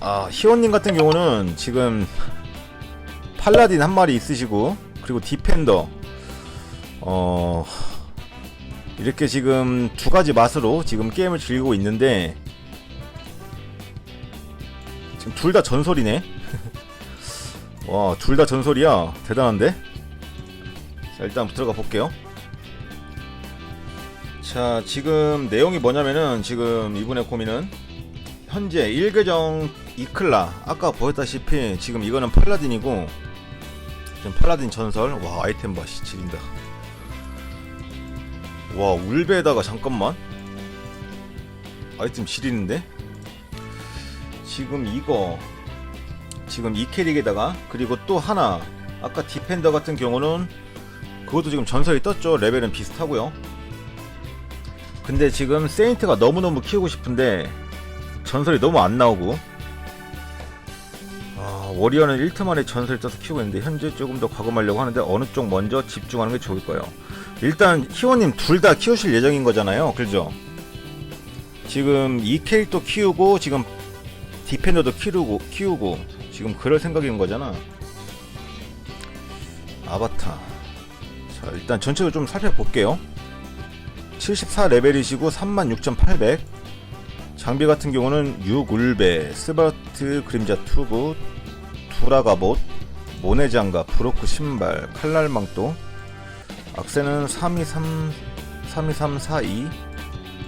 아 희원님 같은 경우는 지금 팔라딘 한 마리 있으시고 그리고 디펜더 어 이렇게 지금 두 가지 맛으로 지금 게임을 즐기고 있는데 지금 둘 다 전설이네. 와, 둘 다 전설이야. 대단한데? 자, 일단 들어가 볼게요. 자, 지금 내용이 뭐냐면은 지금 이분의 고민은 현재 1계정 이클라 아까 보였다시피 지금 이거는 팔라딘이고 지금 팔라딘 전설? 와 아이템 봐씨 지린다. 와 울베에다가 잠깐만. 아이템 지리는데? 지금 이거 지금 이 캐릭에다가 그리고 또 하나 아까 디펜더 같은 경우는 그것도 지금 전설이 떴죠. 레벨은 비슷하고요. 근데 지금 세인트가 너무너무 키우고 싶은데 전설이 너무 안 나오고. 아, 워리어는 1트 만에 전설이 떠서 키우고 있는데 현재 조금 더 과금하려고 하는데 어느 쪽 먼저 집중하는 게 좋을까요? 일단 희원님 둘 다 키우실 예정인 거잖아요. 그죠? 지금 이 캐릭터 키우고 지금 디펜더도 키우고 키우고 지금 그럴 생각인 거잖아. 아바타. 자 일단 전체적으로 좀 살펴볼게요. 74레벨이시고 36,800 장비 같은 경우는 6울베, 스바트 그림자 투구, 두라가봇, 모네장갑, 브로크 신발, 칼날망토 악세는 323, 32342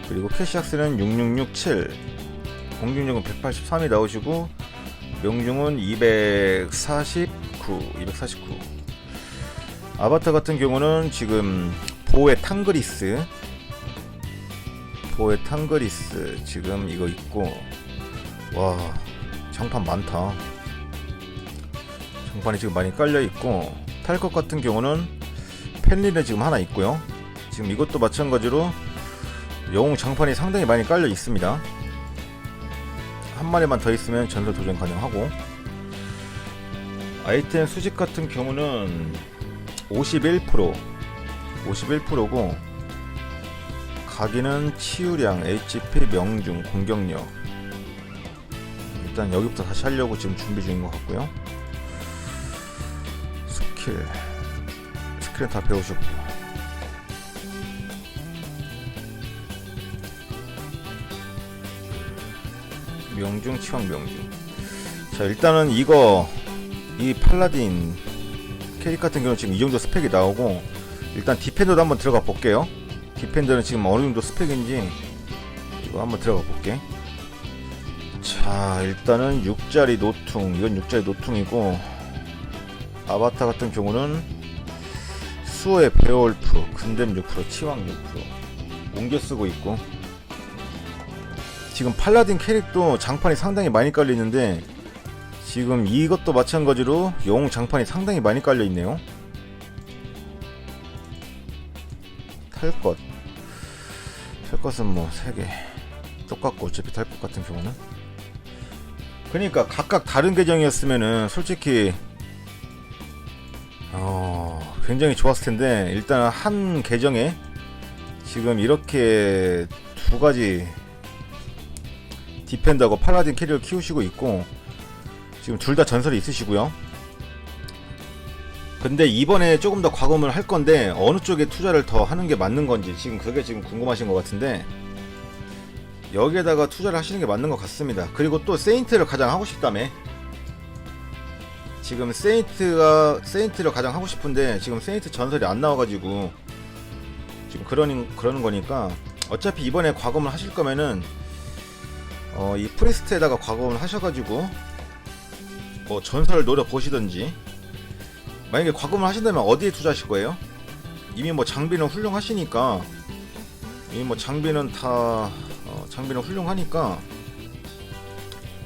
그리고 캐시악스는 6667 공중력은 183이 나오시고 명중은 249 249 아바타 같은 경우는 지금 보의 탕그리스 보의 탕그리스 지금 이거 있고 와 장판 많다. 장판이 지금 많이 깔려 있고 탈것 같은 경우는 펜리는 지금 하나 있고요. 지금 이것도 마찬가지로 영웅 장판이 상당히 많이 깔려 있습니다. 한 마리만 더 있으면 전설 도전 가능하고. 아이템 수집 같은 경우는 51% 51%고 각인은 치유량, HP, 명중, 공격력. 일단 여기부터 다시 하려고 지금 준비 중인 것 같고요. 스킬. 스킬은 다 배우셨고. 명중, 치왕, 명중. 자 일단은 이거 이 팔라딘 캐릭 같은 경우는 지금 이 정도 스펙이 나오고 일단 디펜더도 한번 들어가 볼게요 디펜더는 지금 어느 정도 스펙인지 이거 한번 들어가 볼게. 자, 일단은 6자리 노퉁. 이건 6자리 노퉁이고 아바타 같은 경우는 수호의 베어울프, 근댐 6%, 치왕 6% 옮겨 쓰고 있고 지금 팔라딘 캐릭도 장판이 상당히 많이 깔려 있는데 지금 이것도 마찬가지로 영웅 장판이 상당히 많이 깔려 있네요. 탈 것. 탈 것은 뭐 3개. 똑같고 어차피 탈 것 같은 경우는. 그러니까 각각 다른 계정이었으면은 솔직히 어, 굉장히 좋았을 텐데 일단 한 계정에 지금 이렇게 두 가지 디펜더하고 팔라딘 캐리를 키우시고 있고 지금 둘 다 전설이 있으시고요. 근데 이번에 조금 더 과금을 할 건데 어느 쪽에 투자를 더 하는 게 맞는 건지 지금 그게 지금 궁금하신 것 같은데 여기에다가 투자를 하시는 게 맞는 것 같습니다. 그리고 또 세인트를 가장 하고 싶다며 지금 세인트가 세인트를 가장 하고 싶은데 지금 세인트 전설이 안 나와가지고 지금 그러는 그러는 거니까 어차피 이번에 과금을 하실 거면은 어, 이 프리스트에다가 과금을 하셔가지고 뭐 전설을 노려 보시던지 만약에 과금을 하신다면 어디에 투자하실 거예요? 이미 뭐 장비는 훌륭하시니까 이미 뭐 장비는 다 어, 장비는 훌륭하니까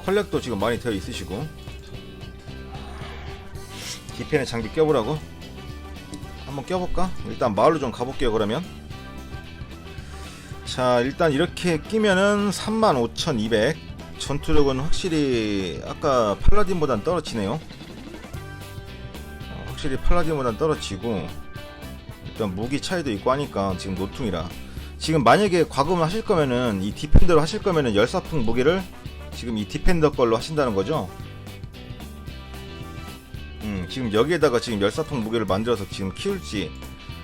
컬렉도 지금 많이 되어 있으시고 디펜에 장비 껴보라고? 한번 껴볼까? 일단 마을로 좀 가볼게요 그러면 자 일단 이렇게 끼면은 35,200 전투력은 확실히 아까 팔라딘보단 떨어지네요 어, 확실히 팔라딘보단 떨어지고 일단 무기 차이도 있고 하니까 지금 노퉁이라 지금 만약에 과금을 하실 거면은 이 디펜더로 하실 거면은 열사풍 무기를 지금 이 디펜더 걸로 하신다는 거죠? 음, 지금 여기에다가 지금 열사통 무게를 만들어서 지금 키울지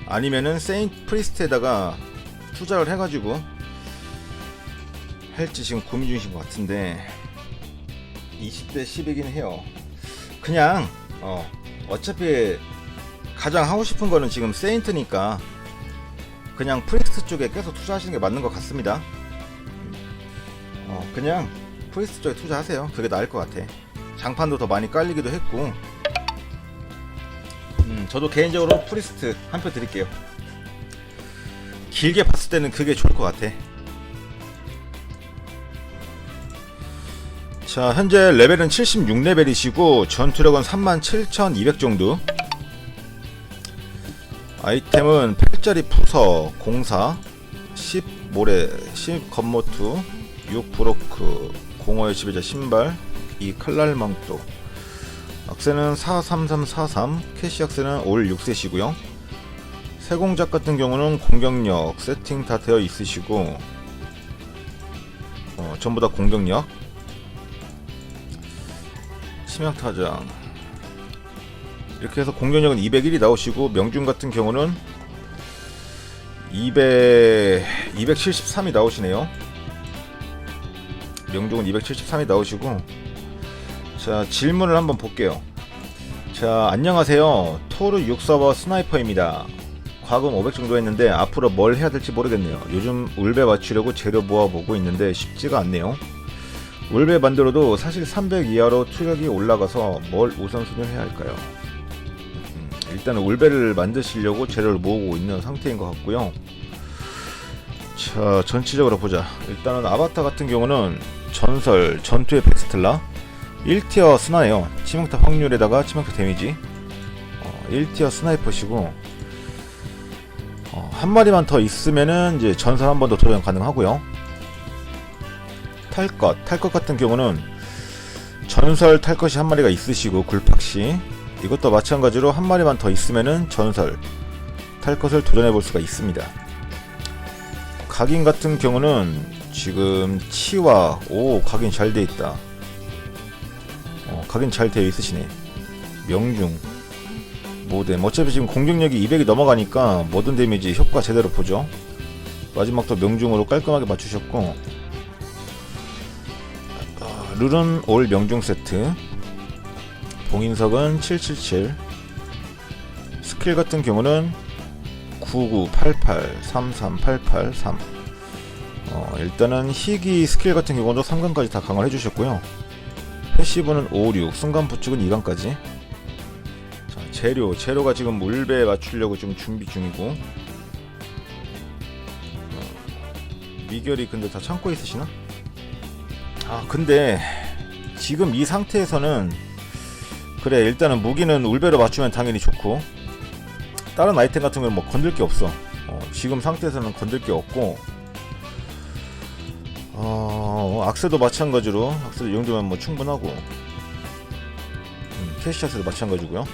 아니면은 세인트 프리스트에다가 투자를 해가지고 할지 지금 고민 중이신 것 같은데 20대 10이긴 해요. 그냥 어 어차피 가장 하고 싶은 거는 지금 세인트니까 그냥 프리스트 쪽에 계속 투자하시는 게 맞는 것 같습니다. 어 그냥 프리스트 쪽에 투자하세요. 그게 나을 것 같아. 장판도 더 많이 깔리기도 했고 음, 저도 개인적으로 프리스트 한 표 드릴게요. 길게 봤을 때는 그게 좋을 것 같아. 자, 현재 레벨은 76레벨이시고 전투력은 37,200 정도. 아이템은 8짜리 부서, 공사, 10 모래, 10 겉모투, 6 브로크, 공허의 지배자 신발, 2 칼날 망토. 악세는 43343, 캐시 악세는 올 6세시고요. 세공작 같은 경우는 공격력 세팅 다 되어 있으시고 어, 전부 다 공격력 치명타장 이렇게 해서 공격력은 201이 나오시고 명중 같은 경우는 200 273이 나오시네요. 명중은 273이 나오시고 자 질문을 한번 볼게요. 자 안녕하세요. 토르 6서버 스나이퍼입니다. 과금 500 정도 했는데 앞으로 뭘 해야 될지 모르겠네요. 요즘 울베 맞추려고 재료 모아보고 있는데 쉽지가 않네요. 울베 만들어도 사실 300 이하로 투력이 올라가서 뭘 우선순위를 해야 할까요? 음, 일단은 울베를 만드시려고 재료를 모으고 있는 상태인 것 같고요. 자 전체적으로 보자. 일단은 아바타 같은 경우는 전설, 전투의 백스텔라 1티어 스나예요. 치명타 확률에다가 치명타 데미지 어, 1티어 스나이퍼시고 어, 한 마리만 더 있으면은 이제 전설 한 번 더 도전 가능하고요. 탈 것, 탈것 같은 경우는 전설 탈 것이 한 마리가 있으시고 굴팍시 이것도 마찬가지로 한 마리만 더 있으면은 전설 탈 것을 도전해 볼 수가 있습니다. 각인 같은 경우는 지금 치와 오 각인 잘 돼 있다. 어, 각인 잘 되어 있으시네. 명중 모뎀 어차피 지금 공격력이 200이 넘어가니까 모든 데미지 효과 제대로 보죠. 마지막도 명중으로 깔끔하게 맞추셨고 아, 룰은 올 명중 세트. 봉인석은 777 스킬 같은 경우는 9988 33883 어, 일단은 희귀 스킬 같은 경우도 3강까지 다 강화를 해주셨고요. 패시브는 56 순간 부축은 2강까지. 자, 재료. 재료가 지금 물배에 맞추려고 지금 준비 중이고. 어, 미결이 근데 다 참고 있으시나? 아 근데 지금 이 상태에서는 그래 일단은 무기는 울배로 맞추면 당연히 좋고 다른 아이템 같은 건뭐 건들 게 없어. 어, 지금 상태에서는 건들 게 없고 어, 악세도 마찬가지로 악세도 이 정도면 뭐 충분하고 음, 캐시샷도 마찬가지고요.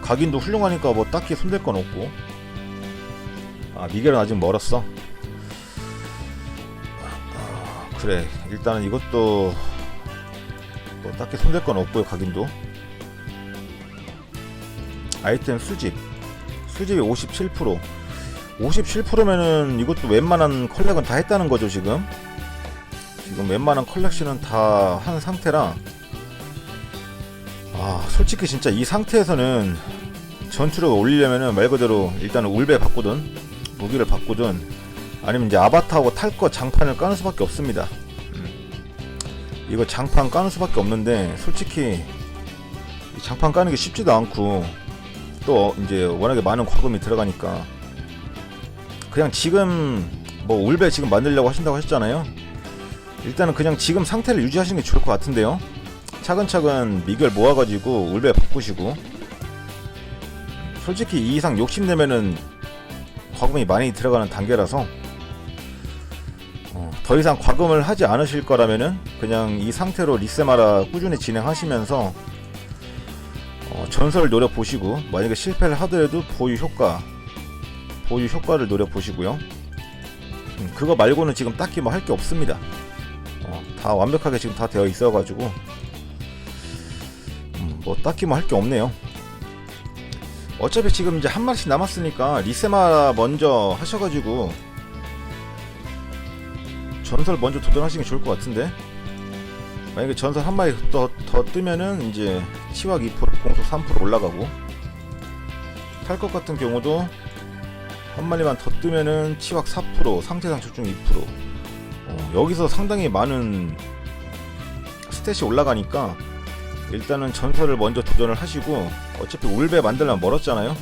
각인도 훌륭하니까 뭐 딱히 손댈 건 없고. 아 미겔은 아직 멀었어 그래. 일단은 이것도 뭐 딱히 손댈 건 없고요 각인도. 아이템 수집. 수집이 57% 57%면은 이것도 웬만한 컬렉은 다 했다는 거죠 지금? 지금 웬만한 컬렉션은 다 한 상태라 아 솔직히 진짜 이 상태에서는 전투력을 올리려면은 말 그대로 일단은 울배 바꾸든 무기를 바꾸든 아니면 이제 아바타하고 탈 거 장판을 까는 수밖에 없습니다 음. 이거 장판 까는 수밖에 없는데 솔직히 이 장판 까는 게 쉽지도 않고 또 이제 워낙에 많은 과금이 들어가니까 그냥 지금 뭐 울배 지금 만들려고 하신다고 하셨잖아요. 일단은 그냥 지금 상태를 유지하시는 게 좋을 것 같은데요. 차근차근 미결 모아가지고 울배 바꾸시고 솔직히 이 이상 욕심내면은 과금이 많이 들어가는 단계라서 어, 더 이상 과금을 하지 않으실 거라면은 그냥 이 상태로 리세마라 꾸준히 진행하시면서 어, 전설을 노려보시고 만약에 실패를 하더라도 보유 효과 보유 효과를 노려보시고요 음, 그거 말고는 지금 딱히 뭐 할 게 없습니다. 어, 다 완벽하게 지금 다 되어 있어 가지고 음, 뭐 딱히 뭐 할 게 없네요. 어차피 지금 이제 한 마리씩 남았으니까 리세마 먼저 하셔가지고 전설 먼저 도전하시는 게 좋을 것 같은데? 만약에 전설 한 마리 더, 더 뜨면은 이제 치확 2% 공속 3% 올라가고 탈 것 같은 경우도 한 마리만 더 뜨면은 치확 4% 상태상 출중 2% 어, 여기서 상당히 많은 스탯이 올라가니까 일단은 전설을 먼저 도전을 하시고 어차피 울베 만들려면 멀었잖아요?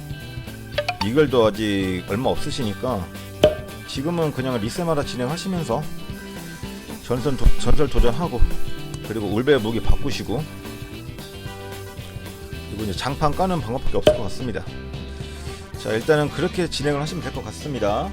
이글도 아직 얼마 없으시니까 지금은 그냥 리세마라 진행하시면서 전선 도, 전설 도전하고 그리고 울베 무기 바꾸시고 그리고 이제 장판 까는 방법밖에 없을 것 같습니다. 자 일단은 그렇게 진행을 하시면 될 것 같습니다